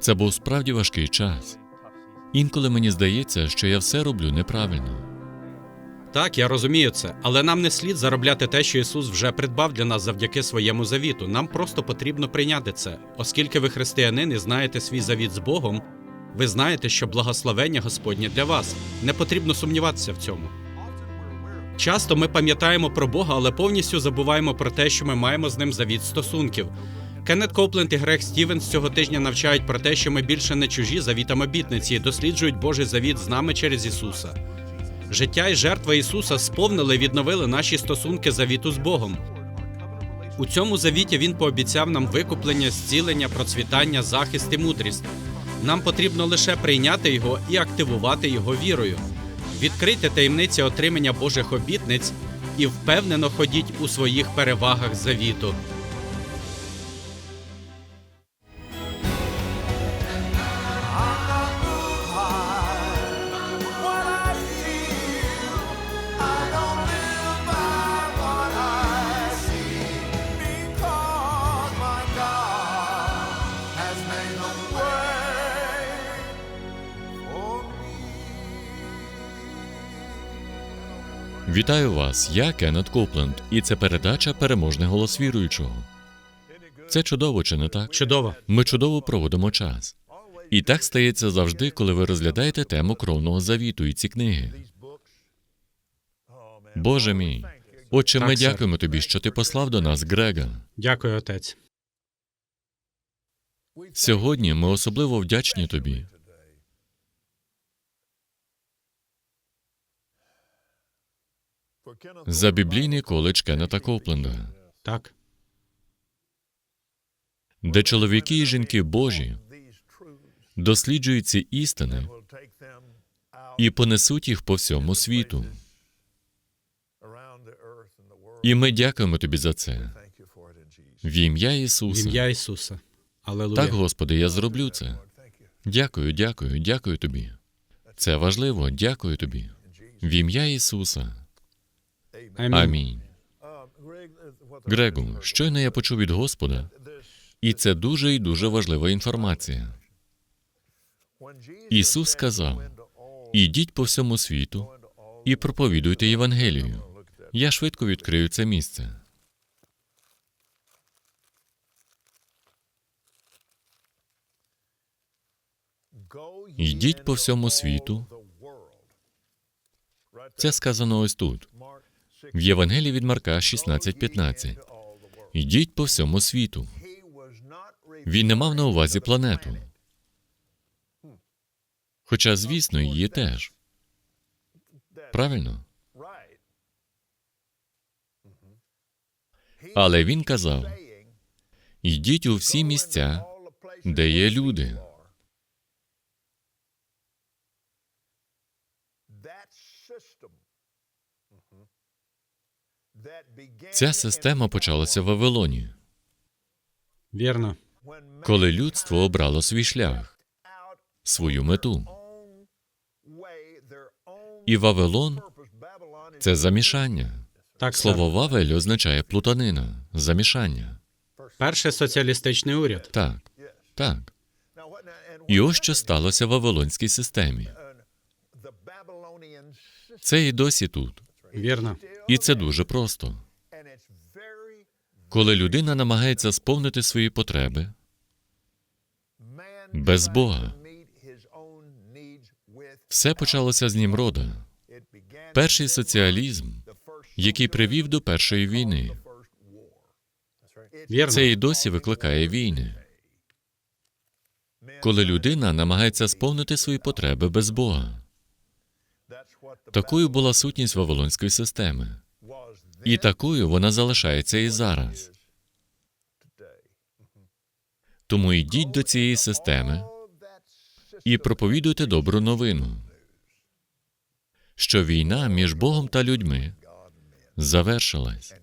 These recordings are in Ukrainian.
Це був справді важкий час. Інколи мені здається, що я все роблю неправильно. Так, я розумію це, але нам не слід заробляти те, що Ісус вже придбав для нас завдяки своєму завіту. Нам просто потрібно прийняти це. Оскільки ви християнин і знаєте свій завіт з Богом, ви знаєте, що благословення Господнє для вас. Не потрібно сумніватися в цьому. Часто ми пам'ятаємо про Бога, але повністю забуваємо про те, що ми маємо з ним завіт стосунків. Кеннет Копленд і Грег Стівенс цього тижня навчають про те, що ми більше не чужі завітам обітниці досліджують Божий завіт з нами через Ісуса. Життя і жертва Ісуса сповнили і відновили наші стосунки завіту з Богом. У цьому завіті Він пообіцяв нам викуплення, зцілення, процвітання, захист і мудрість. Нам потрібно лише прийняти його і активувати його вірою. Відкрийте таємниці отримання Божих обітниць і впевнено ходіть у своїх перевагах завіту. Вас, я Кеннет Копленд, і це передача Переможний голос віруючого. Це чудово, чи не так? Чудово. Ми чудово проводимо час. І так стається завжди, коли ви розглядаєте тему кровного завіту і ці книги. Боже мій, Отче, ми сер. дякуємо тобі, що ти послав до нас Грега. Дякую, отець. Сьогодні ми особливо вдячні тобі. За біблійний коледж Кеннета Копленда, Так. де чоловіки і жінки Божі досліджують ці істини і понесуть їх по всьому світу. І ми дякуємо тобі за це. В ім'я В Ісуса. ім'я Ісуса. Алелуя. Так, Господи, я зроблю це. Дякую, дякую, дякую тобі. Це важливо, дякую тобі. В ім'я Ісуса. Амінь. Грегу, щойно я почув від Господа, і це дуже і дуже важлива інформація. Ісус сказав: ідіть по всьому світу і проповідуйте Євангелію. Я швидко відкрию це місце. Йдіть по всьому світу. Це сказано ось тут, в Євангелії від Марка 16.15. Йдіть по всьому світу. Він не мав на увазі планету. Хоча, звісно, її теж. Правильно? Але він казав: йдіть у всі місця, де є люди. Ця система почалася в Вавилоні, Вірно. коли людство обрало свій шлях, свою мету. І Вавилон це замішання. Так. Слово Вавель означає плутанина, замішання. Перший соціалістичний уряд. Так, так. І ось що сталося в Вавилонській системі. Це і досі тут. Вірно. І це дуже просто. Коли людина намагається сповнити свої потреби без Бога, все почалося з Німрода. Перший соціалізм, який привів до першої війни. Вірно. Це і досі викликає війни. Коли людина намагається сповнити свої потреби без Бога. Такою була сутність Вавилонської системи. І такою вона залишається і зараз. Тому йдіть до цієї системи і проповідуйте добру новину, що війна між Богом та людьми завершилась.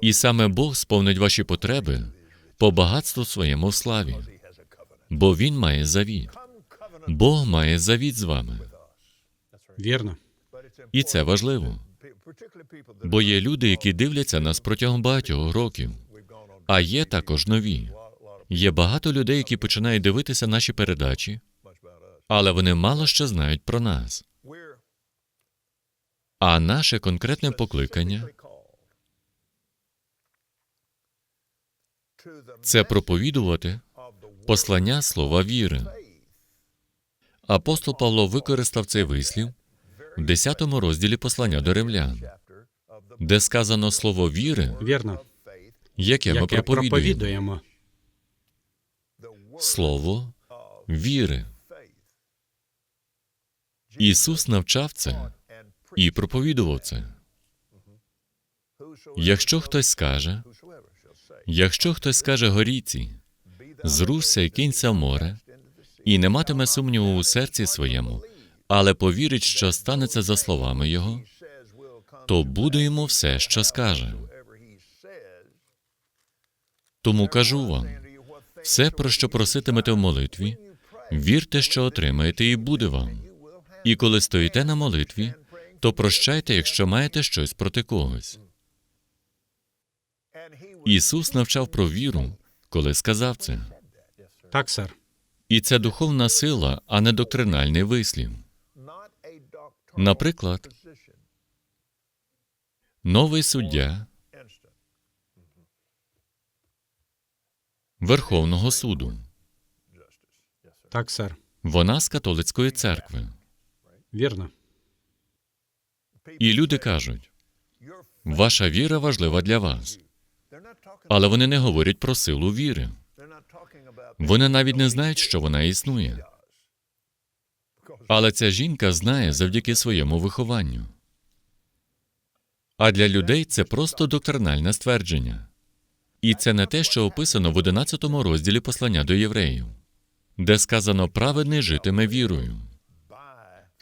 І саме Бог сповнить ваші потреби по багатству своєму в славі, бо Він має завіт. Бог має завіт з вами. Вірно. І це важливо. Бо є люди, які дивляться нас протягом багатьох років, а є також нові. Є багато людей, які починають дивитися наші передачі, але вони мало що знають про нас. А наше конкретне покликання це проповідувати послання слова віри. Апостол Павло використав цей вислів в 10 розділі послання до римлян, де сказано слово віри, Вірно, яке ми яке проповідуємо. проповідуємо. Слово віри. Ісус навчав це і проповідував це. Якщо хтось скаже, якщо хтось скаже горіці, зрушся і кинься в море, і не матиме сумніву у серці своєму, але повірить, що станеться за словами його, то буде йому все, що скаже. Тому кажу вам, все, про що проситимете в молитві, вірте, що отримаєте, і буде вам. І коли стоїте на молитві, то прощайте, якщо маєте щось проти когось. Ісус навчав про віру, коли сказав це. Так, сер. І це духовна сила, а не доктринальний вислів. Наприклад, новий суддя Верховного суду. Так, сер. Вона з католицької церкви. Вірно. І люди кажуть, ваша віра важлива для вас. Але вони не говорять про силу віри. Вони навіть не знають, що вона існує. Але ця жінка знає завдяки своєму вихованню. А для людей це просто доктринальне ствердження. І це не те, що описано в 11 розділі послання до євреїв, де сказано праведний житиме вірою.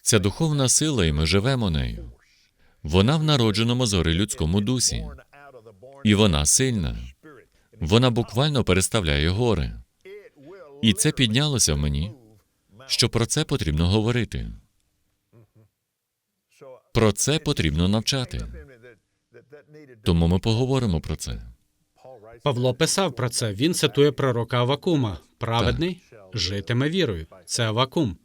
Це духовна сила, і ми живемо нею. Вона в народженому зори людському дусі, і вона сильна. Вона буквально переставляє гори. І це піднялося в мені, що про це потрібно говорити. Про це потрібно навчати. Тому ми поговоримо про це. Павло писав про це. Він цитує пророка Авакума. Праведний житиме вірою. Це Авакум.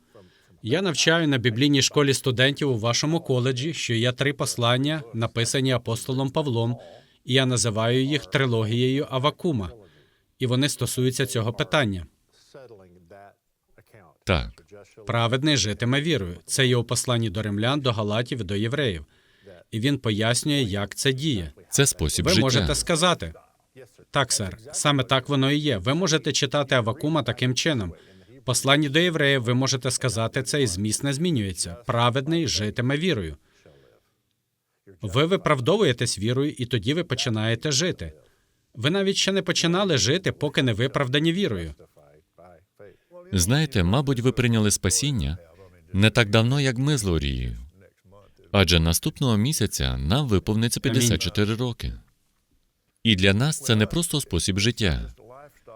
Я навчаю на біблійній школі студентів у вашому коледжі, що є три послання, написані апостолом Павлом, і я називаю їх трилогією Авакума. І вони стосуються цього питання. Так, Праведний житиме вірою. Це є у посланні до римлян, до галатів і до євреїв. І він пояснює, як це діє. це спосіб Ви життя. можете сказати. Так, сер, саме так воно і є. Ви можете читати Авакума таким чином. Посланні до євреїв ви можете сказати це, і зміст не змінюється. Праведний житиме вірою. Ви виправдовуєтесь вірою, і тоді ви починаєте жити. Ви навіть ще не починали жити, поки не виправдані вірою. Знаєте, мабуть, ви прийняли спасіння не так давно, як ми з Лорією. Адже наступного місяця нам виповниться 54 роки. І для нас це не просто спосіб життя,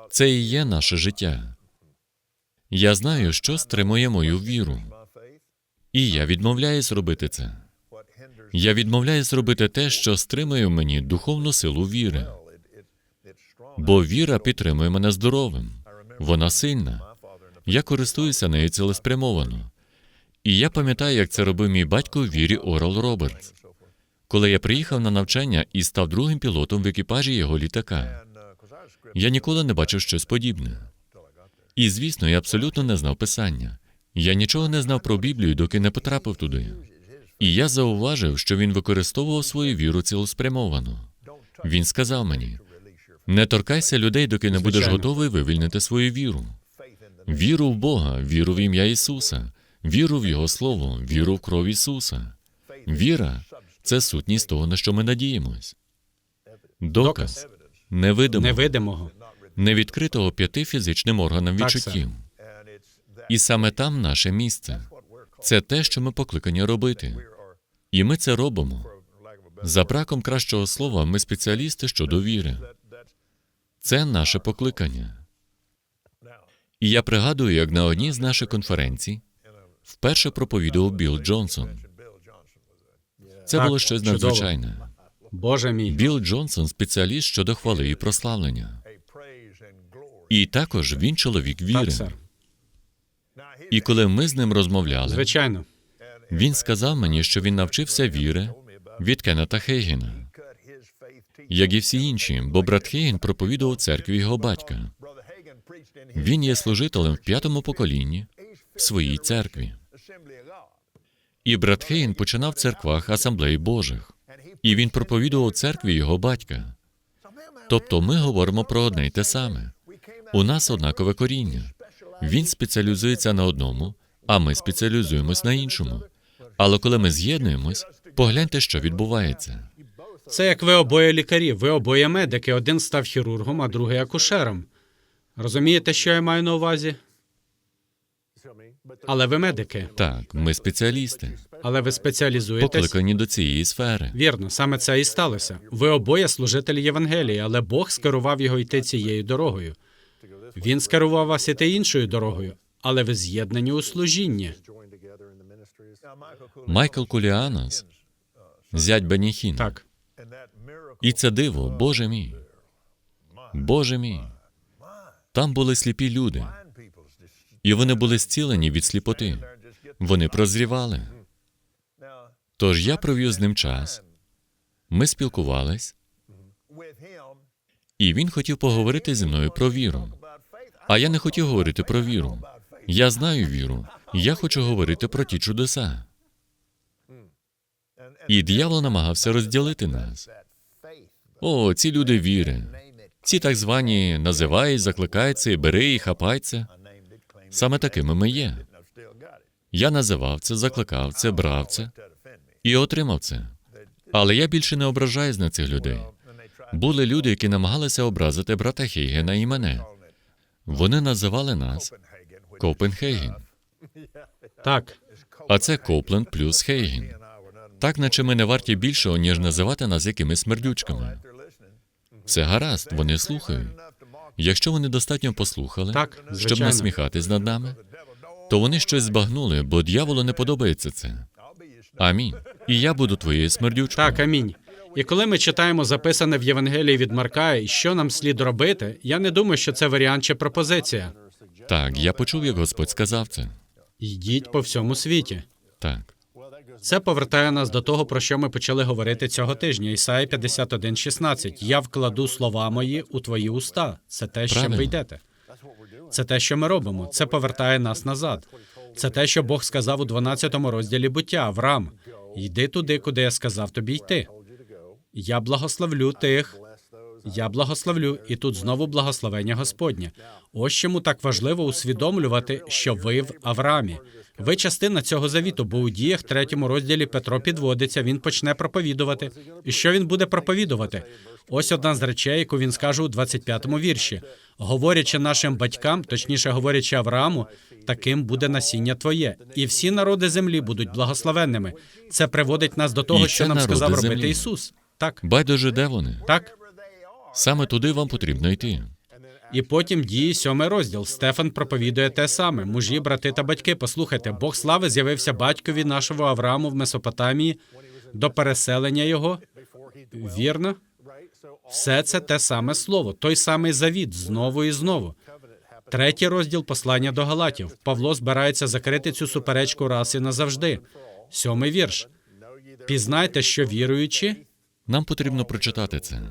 це і є наше життя. Я знаю, що стримує мою віру, і я відмовляюсь робити це. Я відмовляюсь робити те, що стримує в мені духовну силу віри. Бо віра підтримує мене здоровим, вона сильна. Я користуюся нею цілеспрямовано. І я пам'ятаю, як це робив мій батько в вірі Орал Робертс, коли я приїхав на навчання і став другим пілотом в екіпажі його літака. Я ніколи не бачив щось подібне. І, звісно, я абсолютно не знав писання. Я нічого не знав про Біблію, доки не потрапив туди. І я зауважив, що він використовував свою віру цілеспрямовано. Він сказав мені: не торкайся людей, доки не будеш готовий вивільнити свою віру. Віру в Бога, віру в ім'я Ісуса, віру в Його Слово, віру в кров Ісуса. Віра це сутність того, на що ми надіємось. Доказ невидимого, Невидимого. невідкритого п'яти фізичним органам Так, відчуттів. І саме там наше місце. Це те, що ми покликані робити. І ми це робимо. За браком кращого слова, ми спеціалісти щодо віри. Це наше покликання. І я пригадую, як на одній з наших конференцій вперше проповідував Білл Джонсон. Це було щось надзвичайне. Боже мій. Білл Джонсон спеціаліст щодо хвали і прославлення. І також він чоловік віри. Так, сер. І коли ми з ним розмовляли, Звичайно. він сказав мені, що він навчився віри від Кеннета Хейгена, як і всі інші, бо брат Хейген проповідував церкві його батька. Він є служителем в п'ятому поколінні в своїй церкві. І брат Хейген починав в церквах асамблеї Божих. І він проповідував церкві його батька. Тобто ми говоримо про одне й те саме. У нас однакове коріння. Він спеціалізується на одному, а ми спеціалізуємось на іншому. Але коли ми з'єднуємось, погляньте, що відбувається. Це як ви обоє лікарі, ви обоє медики. Один став хірургом, а другий акушером. Розумієте, що я маю на увазі? Але ви медики, Так, ми спеціалісти, але ви спеціалізуєтесь. покликані до цієї сфери. Вірно, саме це і сталося. Ви обоє служителі Євангелії, але Бог скерував його йти цією дорогою. Він скерував вас іти іншою дорогою, але ви з'єднані у служінні. Майкл Куліанос, зять Беніхін. Так, І це диво, Боже мій. Боже мій. Там були сліпі люди, і вони були зцілені від сліпоти. Вони прозрівали. Тож я провів з ним час. Ми спілкувались, і він хотів поговорити зі мною про віру. А я не хотів говорити про віру. Я знаю віру. Я хочу говорити про ті чудеса. І диявол намагався розділити нас. О, ці люди віри. Ці так звані називають, закликаються і бери і хапайся. Саме такими ми є. Я називав це, закликав це, брав це і отримав це. Але я більше не ображаюсь на цих людей. Були люди, які намагалися образити брата Хейгена і мене. Вони називали нас Копенхейген. так. А це Копленд плюс Хейген. Так, наче ми не варті більшого, ніж називати нас якимись смердючками. Це гаразд, вони слухають. Якщо вони достатньо послухали, Так, щоб насміхатись над нами, то вони щось збагнули, бо дьяволу не подобається це. Амінь. І я буду твоєю смердючкою. Так, амінь. І коли ми читаємо записане в Євангелії від Марка, і що нам слід робити, я не думаю, що це варіант чи пропозиція. Так, я почув, як Господь сказав це. Йдіть по всьому світі. Так. Це повертає нас до того, про що ми почали говорити цього тижня. Ісая 51.16. Я вкладу слова мої у твої уста. Це те, з чим ви йдете. Це те, що ми робимо. Це повертає нас назад. Це те, що Бог сказав у 12 розділі буття Авраам. Йди туди, куди я сказав тобі йти. Я благословлю тих. Я благословлю, і тут знову благословення Господнє. Ось чому так важливо усвідомлювати, що ви в Авраамі. Ви частина цього завіту, бо у діях третьому розділі Петро підводиться, він почне проповідувати. І що він буде проповідувати? Ось одна з речей, яку він скаже у 25-му вірші. Говорячи нашим батькам, точніше говорячи Аврааму, таким буде насіння твоє, і всі народи землі будуть благословенними. Це приводить нас до того, І що нам сказав робити землі. Ісус. Так, Байдуже, де вони? так. Саме туди вам потрібно йти. І потім діє сьомий розділ. Стефан проповідує те саме. Мужі, брати та батьки, послухайте, Бог слави з'явився батькові нашого Аврааму в Месопотамії до переселення його. Вірно? Все це те саме слово, той самий завіт, знову і знову. Третій розділ послання до Галатів. Павло збирається закрити цю суперечку раз і назавжди. Сьомий вірш. Пізнайте, що віруючи, Нам потрібно прочитати це.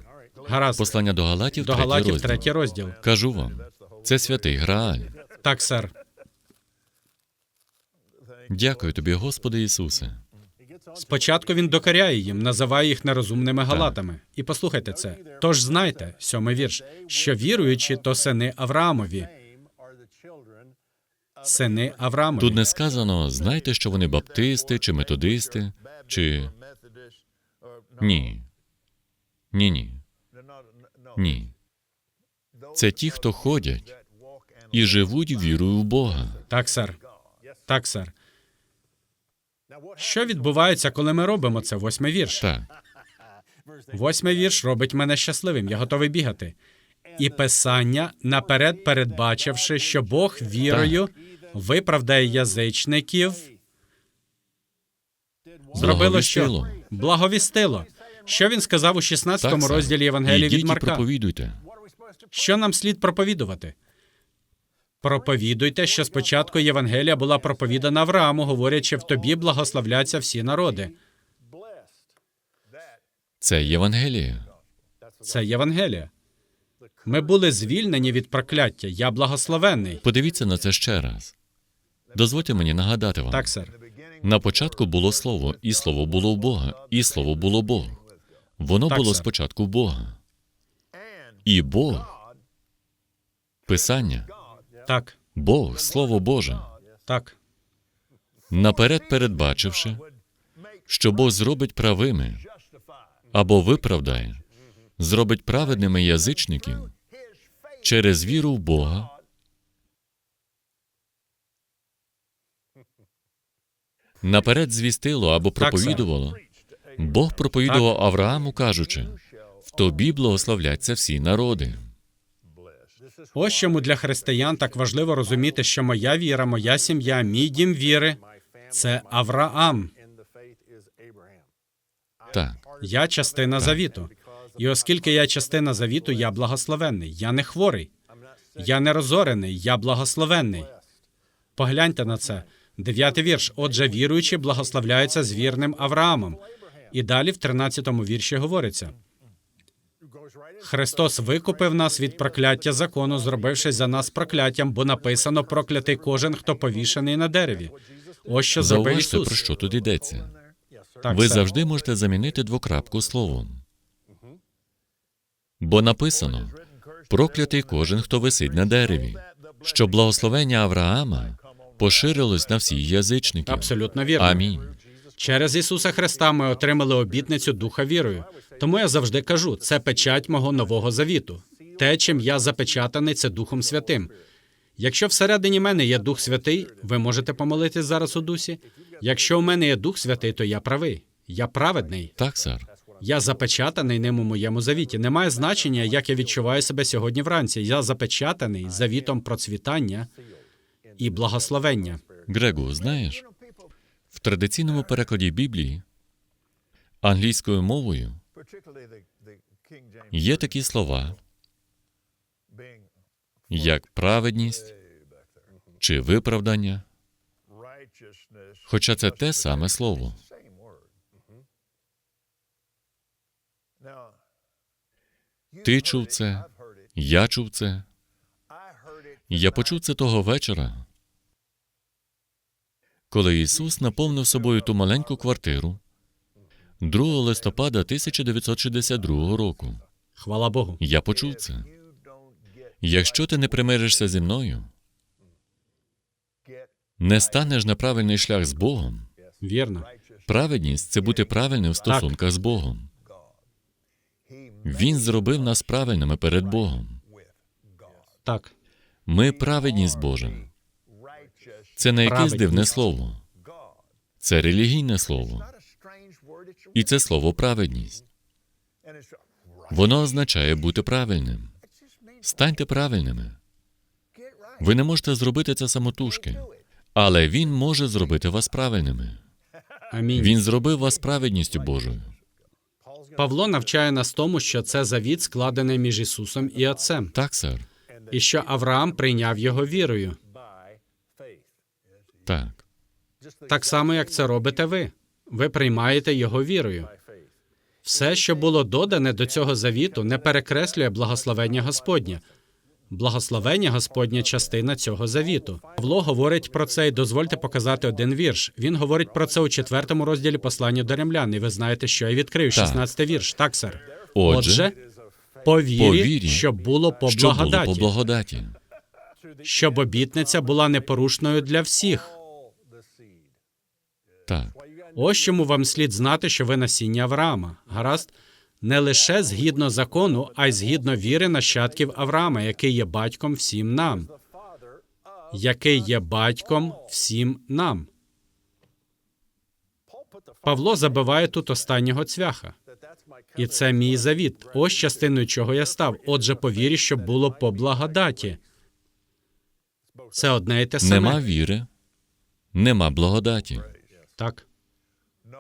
Гаразд, Послання до Галатів, до третій Галатів, розділ. третій розділ. Кажу вам, це святий Грааль. Так, сер. Дякую тобі, Господи Ісусе. Спочатку він докоряє їм, називає їх нерозумними галатами. І послухайте це. Тож знайте, сьомий вірш, що віруючі, то сини Авраамові. Сини Авраамові. Тут не сказано, знаєте, що вони баптисти чи методисти, чи ні. Ні, ні. Ні. Це ті, хто ходять і живуть вірою в Бога. Так, сер. Так, сер. Що відбувається, коли ми робимо це? Восьмий вірш. Так, Восьмий вірш робить мене щасливим. Я готовий бігати. І писання, наперед передбачивши, що Бог вірою виправдає язичників, зробило що? Благовістило. Що він сказав у 16 Так, сер. розділі Євангелії від Марка? проповідуйте. Що нам слід проповідувати? Проповідуйте, що спочатку Євангелія була проповідана Аврааму, говорячи в тобі благословляться всі народи. Це Євангеліє. Це Євангелія. Ми були звільнені від прокляття. Я благословенний. Подивіться на це ще раз. Дозвольте мені нагадати вам. Так, сер. На початку було слово, і слово було у Бога, і слово було Бог. Воно Так, було сер. спочатку в Бога. І Бог, Писання, Так, Бог, Слово Боже, так, наперед передбачивши, що Бог зробить правими або виправдає, зробить праведними язичників через віру в Бога. Наперед звістило або Так, проповідувало. Бог проповідував Аврааму, кажучи: в тобі благословляться всі народи. Ось чому для християн так важливо розуміти, що моя віра, моя сім'я, мій дім віри це Авраам. Так, Я частина завіту. І оскільки я частина завіту, я благословенний. Я не хворий. Я не розорений, я благословенний. Погляньте на це. Дев'ятий вірш. Отже, віруючі благословляються з вірним Авраамом. І далі в 13-му вірші говориться: Христос викупив нас від прокляття закону, зробивши за нас прокляттям, бо написано проклятий кожен, хто повішений на дереві. Ось що зробив зауважте, Ісус. про що тут йдеться. Так, Ви сер. завжди можете замінити двокрапку словом. Бо написано: проклятий кожен, хто висить на дереві, що благословення Авраама поширилось на всіх язичників. Абсолютно вірно. Амінь. Через Ісуса Христа ми отримали обітницю Духа вірою. Тому я завжди кажу, це печать мого нового завіту. Те, чим я запечатаний, це Духом Святим. Якщо всередині мене є Дух Святий, ви можете помолитись зараз у дусі. Якщо у мене є Дух Святий, то я правий. Я праведний. Так, сер. Я запечатаний ним у моєму завіті. Немає значення, як я відчуваю себе сьогодні вранці. Я запечатаний завітом процвітання і благословення. Грегу, знаєш, в традиційному перекладі Біблії англійською мовою є такі слова, як праведність чи виправдання, хоча це те саме слово. Ти чув це, я чув це. Я почув це того вечора, коли Ісус наповнив собою ту маленьку квартиру 2 листопада 1962 року. Хвала Богу. Я почув це. Якщо ти не примиришся зі мною, не станеш на правильний шлях з Богом. Вірно. Праведність це бути правильним в стосунках з Богом. Він зробив нас правильними перед Богом. Так. Ми праведність Божа. Це не якесь дивне слово. Це релігійне слово. І це слово праведність. Воно означає бути правильним. Станьте правильними. Ви не можете зробити це самотужки, але він може зробити вас правильними. Амінь. Він зробив вас праведністю Божою. Павло навчає нас тому, що це завіт складений між Ісусом і Отцем, Так, сер. і що Авраам прийняв його вірою, Так. так само, як це робите ви. Ви приймаєте його вірою. Все, що було додане до цього завіту, не перекреслює благословення Господнє. Благословення Господня частина цього завіту. Павло говорить про це і дозвольте показати один вірш. Він говорить про це у четвертому розділі послання до римлян. І ви знаєте, що я відкрив. Так. 16 вірш. Так, сер. Отже, по вірі, що було по благодаті. щоб обітниця була непорушною для всіх. Так. Ось чому вам слід знати, що ви насіння Авраама. Гаразд, не лише згідно закону, а й згідно віри нащадків Авраама, який є батьком всім нам. Який є батьком всім нам. Павло забиває тут останнього цвяха. І це мій завіт. Ось частиною чого я став. Отже, по вірі, щоб було по благодаті. Це одне і те саме. Нема віри, нема благодаті, Так.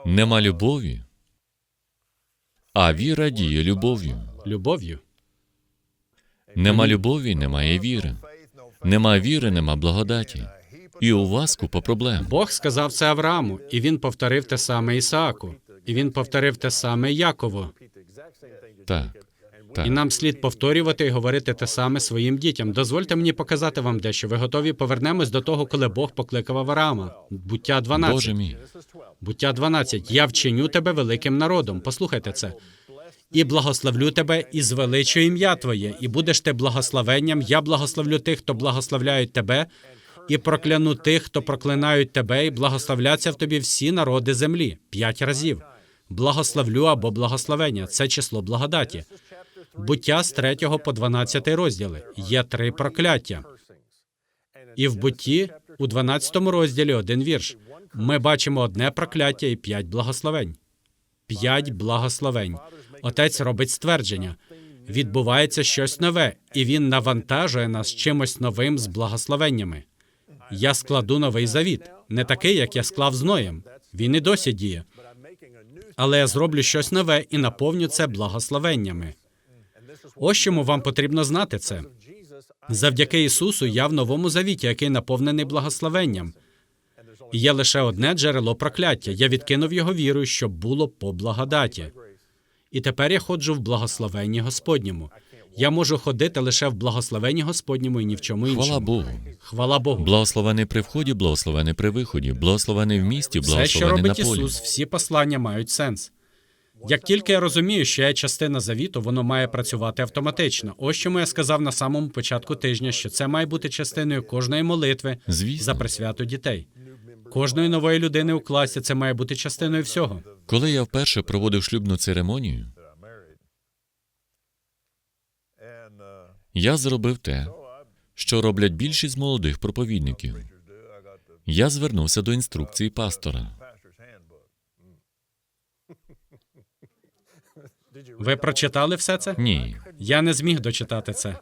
нема любові. А віра діє любов'ю. Любов'ю. Нема любові, немає віри. Нема віри, нема благодаті. І у вас купа проблем. Бог сказав це Аврааму, і він повторив те саме Ісааку, і він повторив те саме Якову. Так. Так. І нам слід повторювати і говорити те саме своїм дітям. Дозвольте мені показати вам дещо. Ви готові повернемось до того, коли Бог покликав Авраама. Буття 12. Боже мій. Буття 12. Я вчиню тебе великим народом. Послухайте це. І благословлю тебе, і звеличу ім'я Твоє, і будеш ти благословенням. Я благословлю тих, хто благословляють тебе, і прокляну тих, хто проклинають тебе, і благословляться в тобі всі народи землі. П'ять разів. Благословлю або благословення це число благодаті. Буття з 3 по 12 розділи. Є три прокляття. І в бутті у 12 розділі один вірш. Ми бачимо одне прокляття і п'ять благословень. П'ять благословень. Отець робить ствердження. Відбувається щось нове, і він навантажує нас чимось новим з благословеннями. Я складу новий завіт, не такий, як я склав з Ноєм. Він і досі діє. Але я зроблю щось нове і наповню це благословеннями. Ось чому вам потрібно знати це. Завдяки Ісусу я в новому завіті, який наповнений благословенням. І є лише одне джерело прокляття. Я відкинув його вірою, щоб було по благодаті. І тепер я ходжу в благословенні Господньому. Я можу ходити лише в благословенні Господньому і ні в чому іншому. Хвала Богу. Хвала Богу. Благословений при вході, благословений при виході, благословений в місті, Все, що благословений на робить полі. Ісус, всі послання мають сенс. Як тільки я розумію, що я частина завіту, воно має працювати автоматично. Ось чому я сказав на самому початку тижня, що це має бути частиною кожної молитви Звісно. за присвяту дітей. Кожної нової людини у класі це має бути частиною всього. Коли я вперше проводив шлюбну церемонію, я зробив те, що роблять більшість молодих проповідників. Я звернувся до інструкції пастора. Ви прочитали все це? Ні, Я не зміг дочитати це.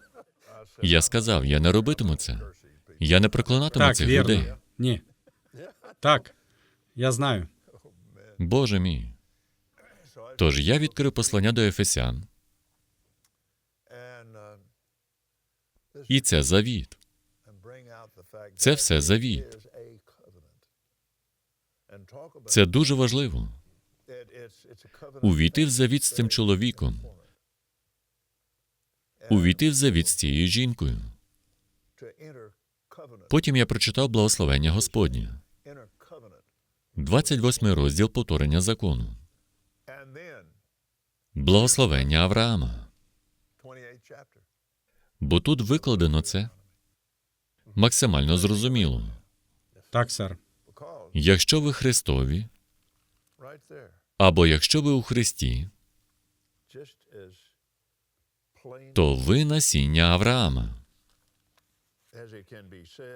я сказав, я не робитиму це. Я не проклинатиму Так, цих вірно. людей. Ні. Так, я знаю. Боже мій. Тож я відкрив послання до Ефесян, і це завіт. Це все завіт. Це дуже важливо. Увійти в завіт з цим чоловіком, увійти в завіт з цією жінкою. Потім я прочитав благословення Господнє, 28 розділ повторення закону, благословення Авраама. Бо тут викладено це максимально зрозуміло. Так, сер. Якщо ви Христові, або якщо ви у Христі, то ви насіння Авраама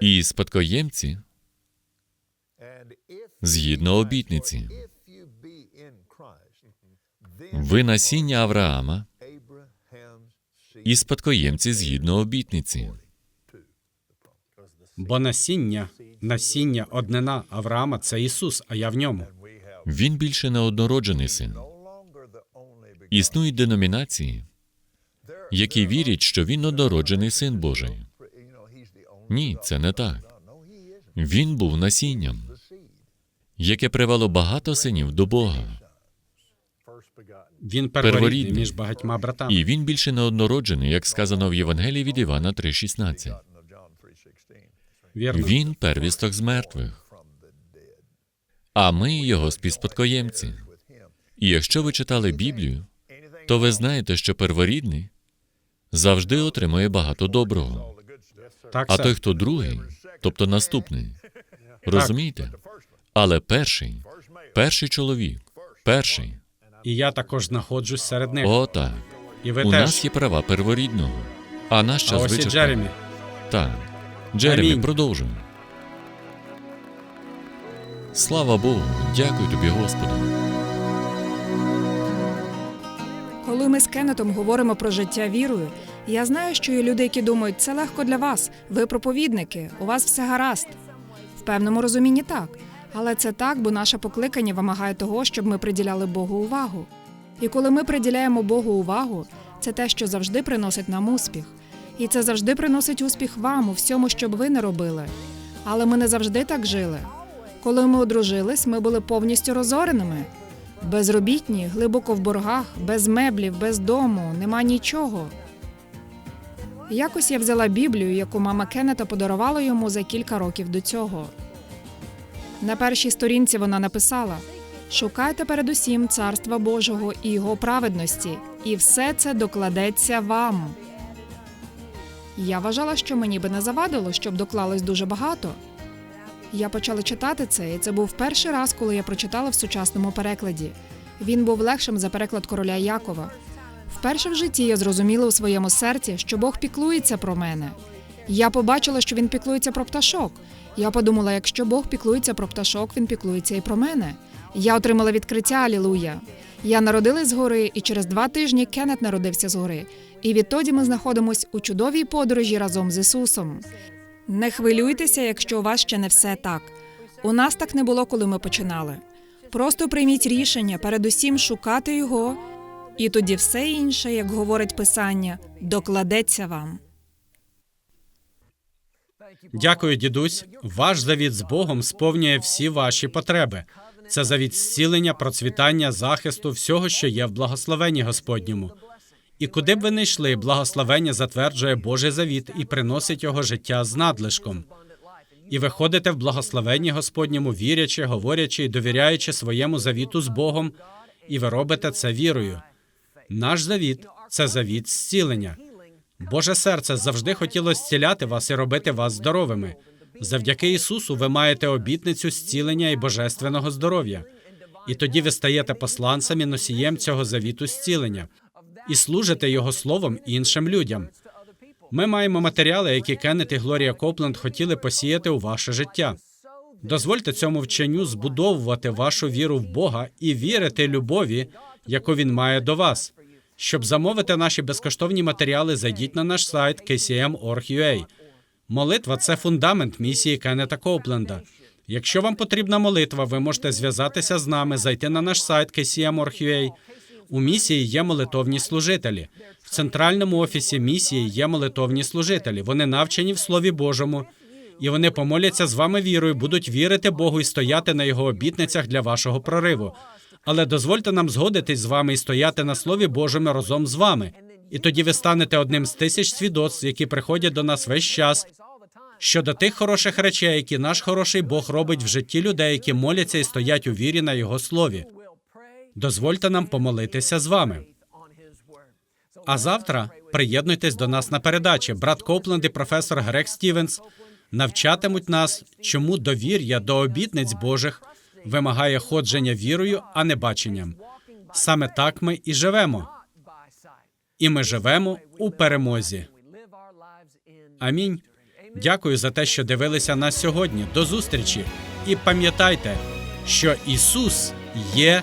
і спадкоємці згідно обітниці. Ви насіння Авраама і спадкоємці згідно обітниці. Бо насіння, насіння, однина Авраама це Ісус, а я в ньому. Він більше не однороджений син. Існують деномінації, які вірять, що він однороджений син Божий. Ні, це не так. Він був насінням, яке привело багато синів до Бога. Він перворідний між багатьма братами. І він більше не однороджений, як сказано в Євангелії від Івана 3,16. Вірно. Він первісток з мертвих, а ми його співспадкоємці. І якщо ви читали Біблію, то ви знаєте, що перворідний завжди отримує багато доброго. Так, А той, хто другий, тобто наступний, розумієте? Але перший, перший чоловік, перший, І я також знаходжусь серед них. о так. і ви У теж. нас є права перворідного, а наш а час ось і вичерпаний. Джеремі. Так. Джеремі, Амінь. продовжуємо. Слава Богу, дякую тобі, Господи. Коли ми з Кеннетом говоримо про життя вірою, я знаю, що є люди, які думають, це легко для вас. Ви проповідники, у вас все гаразд. В певному розумінні так. Але це так, бо наше покликання вимагає того, щоб ми приділяли Богу увагу. І коли ми приділяємо Богу увагу, це те, що завжди приносить нам успіх. І це завжди приносить успіх вам у всьому, що б ви не робили. Але ми не завжди так жили. Коли ми одружились, ми були повністю розореними. Безробітні, глибоко в боргах, без меблів, без дому, нема нічого. Якось я взяла Біблію, яку мама Кеннета подарувала йому за кілька років до цього. На першій сторінці вона написала: Шукайте передусім царства Божого і його праведності, і все це докладеться вам. Я вважала, що мені би не завадило, щоб доклалось дуже багато. Я почала читати це, і це був перший раз, коли я прочитала в сучасному перекладі. Він був легшим за переклад короля Якова. Вперше в житті я зрозуміла у своєму серці, що Бог піклується про мене. Я побачила, що він піклується про пташок. Я подумала, якщо Бог піклується про пташок, він піклується і про мене. Я отримала відкриття Алілуя. Я народилась згори, і через два тижні Кеннет народився згори. І відтоді ми знаходимось у чудовій подорожі разом з Ісусом. Не хвилюйтеся, якщо у вас ще не все так. У нас так не було, коли ми починали. Просто прийміть рішення передусім шукати його, і тоді все інше, як говорить Писання, докладеться вам. Дякую, дідусь. Ваш завіт з Богом сповнює всі ваші потреби. Це завіт зцілення, процвітання, захисту, всього, що є в благословенні Господньому. І куди б ви не йшли, благословення затверджує Божий завіт і приносить його життя з надлишком. І ви ходите в благословенні Господньому, вірячи, говорячи і довіряючи своєму завіту з Богом, і ви робите це вірою. Наш завіт це завіт зцілення. Боже серце завжди хотіло зціляти вас і робити вас здоровими. Завдяки Ісусу ви маєте обітницю зцілення і божественного здоров'я. І тоді ви стаєте посланцем і носієм цього завіту зцілення і служите Його словом іншим людям. Ми маємо матеріали, які Кеннет і Глорія Копленд хотіли посіяти у ваше життя. Дозвольте цьому вченню збудовувати вашу віру в Бога і вірити любові, яку він має до вас. Щоб замовити наші безкоштовні матеріали, зайдіть на наш сайт kcm.org.ua. Молитва це фундамент місії Кеннета Копленда. Якщо вам потрібна молитва, ви можете зв'язатися з нами, зайти на наш сайт kcm.org.ua. У місії є молитовні служителі. В центральному офісі місії є молитовні служителі. Вони навчені в Слові Божому, і вони помоляться з вами вірою, будуть вірити Богу і стояти на його обітницях для вашого прориву. Але дозвольте нам згодитись з вами і стояти на Слові Божому разом з вами. І тоді ви станете одним з тисяч свідоцтв, які приходять до нас весь час щодо тих хороших речей, які наш хороший Бог робить в житті людей, які моляться і стоять у вірі на Його слові. Дозвольте нам помолитися з вами. А завтра приєднуйтесь до нас на передачі. Брат Копленд і професор Грег Стівенс навчатимуть нас, чому довір'я до обітниць Божих вимагає ходження вірою, а не баченням. Саме так ми і живемо. І ми живемо у перемозі. Амінь. Дякую за те, що дивилися нас сьогодні. До зустрічі. І пам'ятайте, що Ісус є